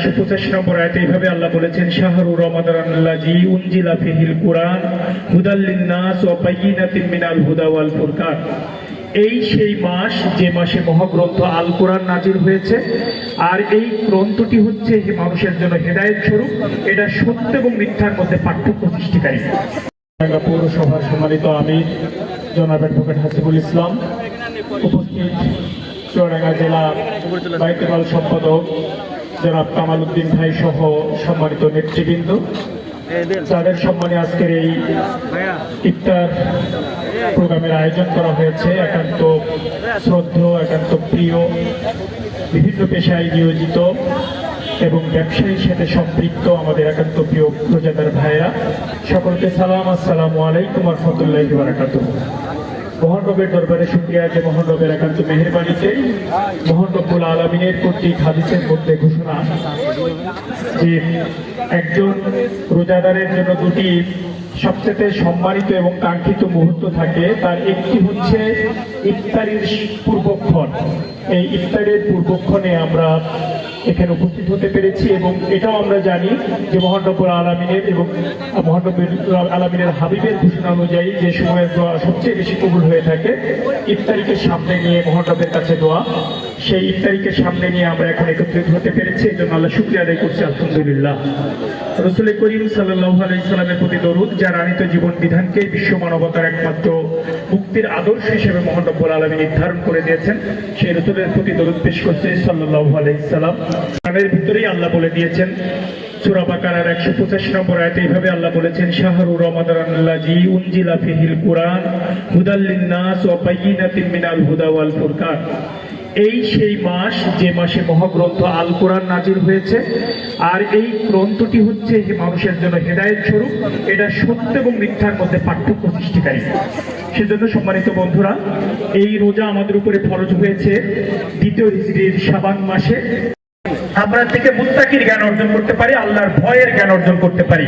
একশো পঁচাশি নম্বর আয়তে এইভাবে আল্লাহ বলেছেন, শাহরু রমাদানাল্লাজি উনজিলা ফিহিল কোরআন হুদাল্লিন নাস ওয়া মিনাল হুদা ওয়াল ফুরকান। এই সেই মাস, যে মাসে মহাগ্রন্থ আল কোরআন নাজির হয়েছে, আর এই গ্রন্থটি হচ্ছে মানুষের জন্য হেদায়েত স্বরূপ। এটা সত্য এবং মিথ্যার মধ্যে পার্থক্য সৃষ্টিকারী। পৌরসভার সম্মানিত আমি জনাব অ্যাডভোকেট হাসিবুল ইসলাম, উপস্থিত চুয়াডাঙ্গা জেলা দায়িত্বপাল সম্পাদক জনাব কামাল উদ্দিন ভাই সহ সম্মানিত নেতৃবৃন্দ। তাদের সম্মানে আজকের এই ইফতার প্রোগ্রামের আয়োজন করা হয়েছে। একান্ত শ্রদ্ধ, একান্ত প্রিয়, বিভিন্ন পেশায় নিয়োজিত এবং ব্যবসায়ীর সাথে সম্পৃক্ত আমাদের একান্ত প্রিয় প্রজাদার ভাইরা সকলকে সালাম, আসসালামু আলাইকুম রহমতুল্লাহ বারাকাতুহ। মহানবের দরবারে শুক্রিয়া যে মহানবের একান্ত মেহরবানিতে মহানবুল আলমিনের কর্তৃক হাদিসের মধ্যে ঘোষণা যে একজন রোজাদারের জন্য দুটি সবচেয়ে সম্মানিত এবং কাঙ্ক্ষিত মুহূর্ত থাকে। তার একটি হচ্ছে ইফতারির পূর্বক্ষণ। এই ইফতারের পূর্বক্ষণে আমরা এখানে উপস্থিত হতে পেরেছি এবং এটাও আমরা জানি যে মহানব্বর আলামিনের এবং মহানব্বর আলমিনের হাবিবের ঘোষণা অনুযায়ী যে সময়ের দোয়া সবচেয়ে বেশি কবুল হয়ে থাকে ইফতারিকে সামনে নিয়ে মহানব্বের কাছে দোয়া। সেই ইফতারিকে সামনে নিয়ে আমরা এখন একত্রিত হতে পেরেছি। এই জন্য আল্লাহ শুক্রিয়া আদায় করছি, আলহামদুলিল্লাহ। রসুল করিম সাল্লাহ আলাইসালামের প্রতি দরুদ, যার আনিত জীবন বিধানকে বিশ্ব মানবতার একমাত্র মুক্তির আদর্শ হিসেবে মহানব্বর আলমী নির্ধারণ করে দিয়েছেন, সেই রসুলের প্রতি দরুদ পেশ করছে সাল্লাহ আলাইসালাম কোরআনের ভিতরেই আল্লাহ বলে দিয়েছেন, সূরা একশো পঁচাশি নম্বর আয়তে এইভাবে আল্লাহ বলেছেন, শাহরু রমাদানাল্লাজি উনজিলা ফিহিল কোরআন হুদাল্লিন নাস ওয়া বায়িনাতিন মিনাল ফুরকান। এই সেই মাস, যে মাসে মহাগ্রন্থ আল কোরআন নাজির হয়েছে, আর এই গ্রন্থটি হচ্ছে মানুষের জন্য হেদায়ত স্বরূপ। এটা সত্য এবং মিথ্যার মধ্যে পার্থক্য সৃষ্টিকারী। সেজন্য সম্মানিত বন্ধুরা, এই রোজা আমাদের উপরে ফরজ হয়েছে দ্বিতীয় হিজড়ির সাবান মাসে। আমরা থেকে মুত্তাকির জ্ঞান অর্জন করতে পারি, আল্লাহর ভয়ের জ্ঞান অর্জন করতে পারি।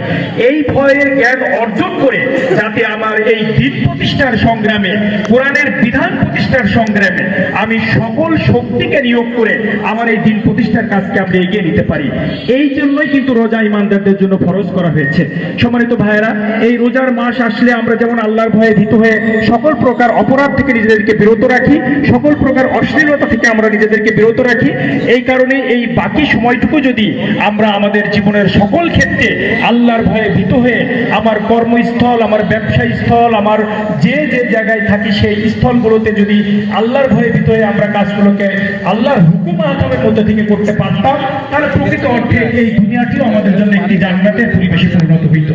এই ভয়ের জ্ঞান অর্জন করে যাতে আমার এই দিন প্রতিষ্ঠার সংগ্রামে, কোরআনের বিধান প্রতিষ্ঠার সংগ্রামে আমি সকল শক্তিকে নিয়োগ করে আমার এই দিন প্রতিষ্ঠার কাজকে আমরা এগিয়ে নিতে পারি। এই জন্যই কিন্তু রোজা ইমানদারদের জন্য ফরজ করা হয়েছে। সম্মানিত ভাইয়েরা, এই রোজার মাস আসলে আমরা যেমন আল্লাহর ভয়ে ভীত হয়ে সকল প্রকার অপরাধ থেকে নিজেদেরকে বিরত রাখি, সকল প্রকার অশ্লীলতা থেকে আমরা নিজেদেরকে বিরত রাখি, এই কারণে এই বাকি সময়টুকু যদি আমরা আমাদের জীবনের সকল ক্ষেত্রে আল্লাহর ভয়ে ভীত হয়ে আমার কর্মস্থল, আমার ব্যবসা স্থল আমার যে যে জায়গায় থাকি সেই স্থলগুলোতে যদি আল্লাহর ভয়ে ভীত হয়ে আমরা কাজগুলোকে আল্লাহর হুকুম আহমের মধ্যে থেকে করতে পারতাম, তাহলে প্রকৃত অর্থে এই দুনিয়াটিও আমাদের জন্য একটি জান্নাতের পরিবেশে পরিণত হইত।